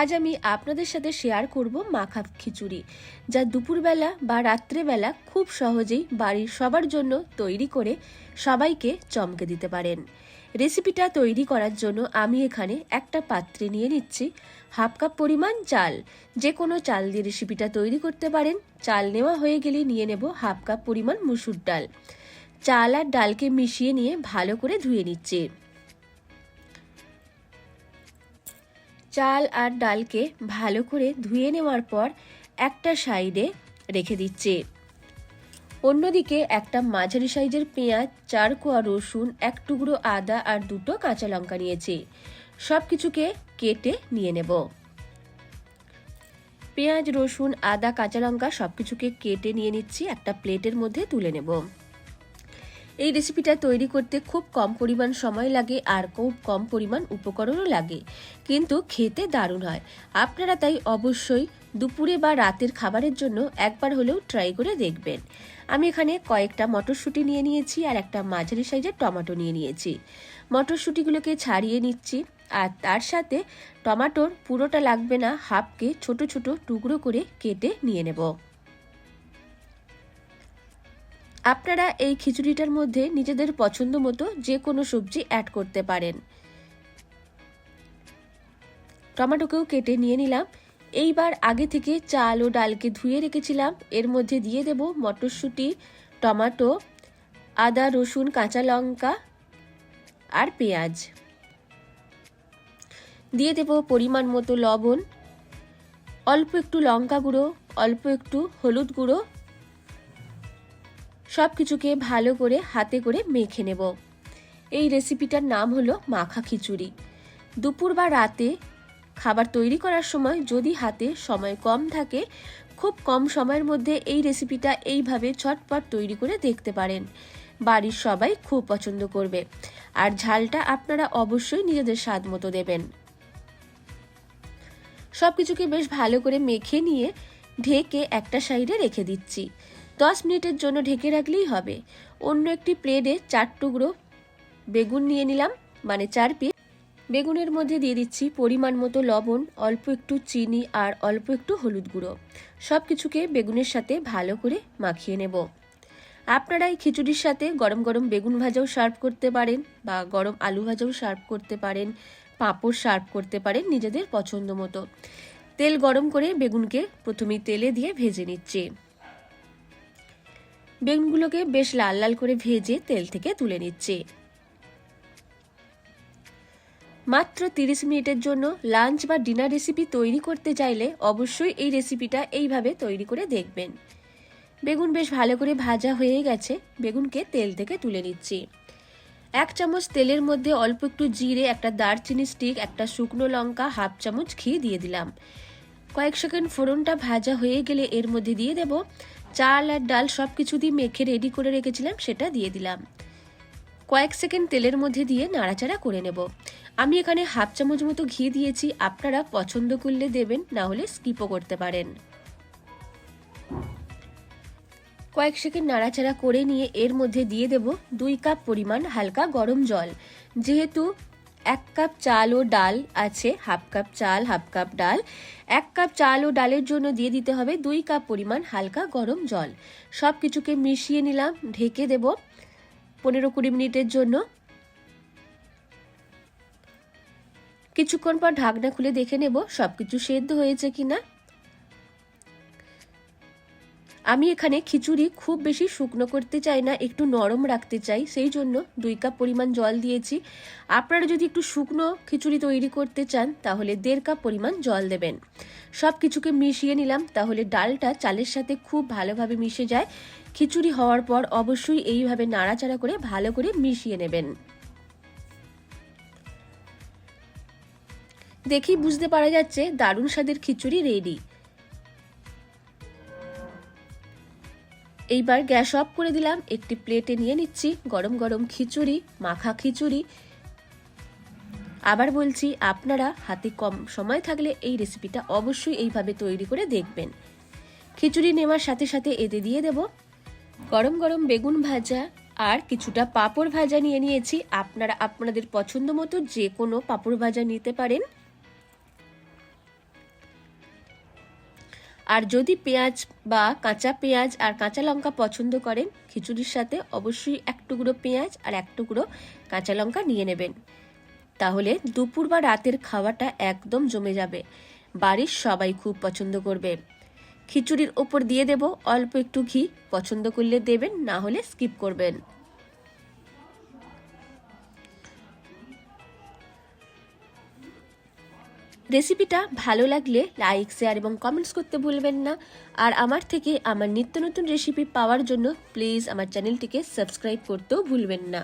আজ আমি আপনাদের সাথে শেয়ার করব মাখা খিচুড়ি, যা দুপুরবেলা বা রাত্রেবেলা খুব সহজেই বাড়ির সবার জন্য তৈরি করে সবাইকে চমকে দিতে পারেন। রেসিপিটা তৈরি করার জন্য আমি এখানে একটা পাত্রে নিয়ে নিচ্ছি হাফ কাপ পরিমাণ চাল। যে কোনো চাল দিয়ে রেসিপিটা তৈরি করতে পারেন। চাল নেওয়া হয়ে গেলে নিয়ে নেব হাফ কাপ পরিমাণ মুসুর ডাল। চাল আর ডালকে মিশিয়ে নিয়ে ভালো করে ধুয়ে নিচ্ছি। চাল আর ডালকে ভালো করে ধুয়ে নেওয়ার পর একটা সাইডে রেখে দিচ্ছে। অন্যদিকে একটা মাঝারি সাইজের পেঁয়াজ, চার কোয়া রসুন, এক টুকরো আদা আর দুটো কাঁচা লঙ্কা নিয়েছি। সব কিছুকে কেটে নিয়ে নেব। পেঁয়াজ, রসুন, আদা, কাঁচা লঙ্কা সব কিছুকে কেটে নিয়ে নিচ্ছি। একটা প্লেটের মধ্যে তুলে নেব। এই রেসিপিটা তৈরি করতে খুব কম পরিমাণ সময় লাগে আর খুব কম পরিমাণ উপকরণও লাগে। কিন্তু খেতে দারুণ হয়। আপনারা তাই অবশ্যই দুপুরে বা রাতের খাবারের জন্য একবার হলেও ট্রাই করে দেখবেন। আমি এখানে কয়েকটা মটরশুঁটি নিয়ে নিয়েছি আর একটা মাঝারি সাইজের টমেটো নিয়ে নিয়েছি। মটরশুঁটিগুলোকে ছাড়িয়ে নিচ্ছি আর তার সাথে টমাটোর পুরোটা লাগবে না, হাফকে ছোট ছোট টুকরো করে কেটে নিয়ে নেব। আপনারা এই খিচুড়িটার মধ্যে নিজেদের পছন্দ মতো যে কোনো সবজি অ্যাড করতে পারেন। টমেটোকেও কেটে নিয়ে নিলাম। এইবার আগে থেকে চাল ও ডালকে ধুয়ে রেখেছিলাম। এর মধ্যে দিয়ে দেব মটরশুঁটি, টমাটো, আদা, রসুন, কাঁচা লঙ্কা আর পেঁয়াজ। দিয়ে দেব পরিমাণ মতো লবণ, অল্প একটু লঙ্কা গুঁড়ো, অল্প একটু হলুদ গুঁড়ো সব কিছুকে ভালো করে হাতে করে মেখে নেব। এই রেসিপিটার নাম হলো মাখা খিচুড়ি। দুপুর বা রাতে খাবার তৈরি করার সময় যদি হাতে সময় কম থাকে, খুব কম সময়ের মধ্যে এই রেসিপিটা এইভাবে ছটপট তৈরি করে দেখতে পারেন। বাড়ির সবাই খুব পছন্দ করবে। আর ঝালটা আপনারা অবশ্যই নিজেদের স্বাদ মতো দেবেন। সব কিছুকে বেশ ভালো করে মেখে নিয়ে ঢেকে একটা সাইডে রেখে দিচ্ছি। দশ মিনিটের জন্য ঢেকে রাখলেই হবে। অন্য একটি প্লেটে চার টুকরো বেগুন নিয়ে নিলাম মানে চার পিস বেগুনের মধ্যে দিয়ে দিচ্ছি পরিমাণ মতো লবণ, অল্প একটু চিনি আর অল্প একটু হলুদ গুঁড়ো। সব কিছুকে বেগুনের সাথে ভালো করে মাখিয়ে নেব। আপনারা এই খিচুড়ির সাথে গরম গরম বেগুন ভাজাও সার্ভ করতে পারেন বা গরম আলু ভাজাও সার্ভ করতে পারেন, পাঁপড় সার্ভ করতে পারেন নিজেদের পছন্দ মতো। তেল গরম করে বেগুনকে প্রথমে তেলে দিয়ে ভেজে নিচ্ছি। বেগুনগুলোকে বেশ লাল লাল করে ভেজে তেল থেকে তুলে নিচ্ছি। মাত্র তিরিশ মিনিটের জন্য লাঞ্চ বা ডিনার রেসিপি তৈরি করতে চাইলে অবশ্যই এই রেসিপিটা এইভাবে তৈরি করে দেখবেন। বেগুন বেশ ভালো করে ভাজা হয়ে গেছে, বেগুনকে তেল থেকে তুলে নিচ্ছি। এক চামচ তেলের মধ্যে অল্প একটু জিরে, একটা দারচিনি স্টিক, একটা শুকনো লঙ্কা, হাফ চামচ ঘি দিয়ে দিলাম। কয়েক সেকেন্ড ফোড়নটা ভাজা হয়ে গেলে এর মধ্যে দিয়ে দেব চাল আর ডাল সব কিছু দিয়ে মেখে রেডি করে রেখেছিলাম, সেটা দিয়ে দিলাম। কয়েক সেকেন্ড তেলের মধ্যে দিয়ে নাড়াচাড়া করে নেব। আমি এখানে হাফ চামচ মতো ঘি দিয়েছি, আপনারা পছন্দ করলে দেবেন, না হলে স্কিপও করতে পারেন। কয়েক সেকেন্ড নাড়াচাড়া করে নিয়ে এর মধ্যে দিয়ে দেব দুই কাপ পরিমাণ হালকা গরম জল। যেহেতু এক কাপ চাল ও ডাল আছে, হাফ কাপ চাল, হাফ কাপ ডাল। এক কাপ চাল ও ডালের জন্য দিয়ে দিতে হবে দুই কাপ পরিমাণ হালকা গরম জল। সব কিছুকে মিশিয়ে নিলাম, ঢেকে দেব পনেরো কুড়ি মিনিটের জন্য। কিছুক্ষণ পর ঢাকনা খুলে দেখে নেব সব কিছু সেদ্ধ হয়েছে কিনা। আমি এখানে খিচুড়ি খুব বেশি শুকনো করতে চাই না, একটু নরম রাখতে চাই, সেই জন্য দুই কাপ পরিমাণ জল দিয়েছি। আপনারা যদি একটু শুকনো খিচুড়ি তৈরি করতে চান, তাহলে দেড় কাপ পরিমাণ জল দেবেন। সব কিছুকে মিশিয়ে নিলাম, তাহলে ডালটা চালের সাথে খুব ভালোভাবে মিশে যায়। খিচুড়ি হওয়ার পর অবশ্যই এইভাবে নাড়াচাড়া করে ভালো করে মিশিয়ে নেবেন। দেখি, বুঝতে পারা যাচ্ছে দারুণ স্বাদের খিচুড়ি রেডি। এইবার গ্যাস অফ করে দিলাম। একটি প্লেটে নিয়ে নিচ্ছি গরম গরম খিচুড়ি, মাখা খিচুড়ি। আবার বলছি, আপনারা হাতে কম সময় থাকলে এই রেসিপিটা অবশ্যই এইভাবে তৈরি করে দেখবেন। খিচুড়ি নেওয়ার সাথে সাথে এতে দিয়ে দেব গরম গরম বেগুন ভাজা আর কিছুটা পাঁপড় ভাজা নিয়ে নিয়েছি। আপনারা, আপনাদের পছন্দ মতো যে কোনো পাঁপড় ভাজা নিতে পারেন। আর যদি পেঁয়াজ বা কাঁচা পেঁয়াজ আর কাঁচা লঙ্কা পছন্দ করেন, খিচুড়ির সাথে অবশ্যই এক টুকরো পেঁয়াজ আর এক টুকরো কাঁচা লঙ্কা নিয়ে নেবেন। তাহলে দুপুর বা রাতের খাওয়াটা একদম জমে যাবে। বাড়ির সবাই খুব পছন্দ করবে। খিচুড়ির ওপর দিয়ে দেব অল্প একটু ঘি, পছন্দ করলে দেবেন, না হলে স্কিপ করবেন। রেসিপিটা ভালো লাগলে লাইক শেয়ার এবং কমেন্টস করতে ভুলবেন না। আর আমার থেকে আমার নিত্য নতুন রেসিপি পাওয়ার জন্য প্লিজ আমার চ্যানেলটিকে সাবস্ক্রাইব করতেও ভুলবেন না।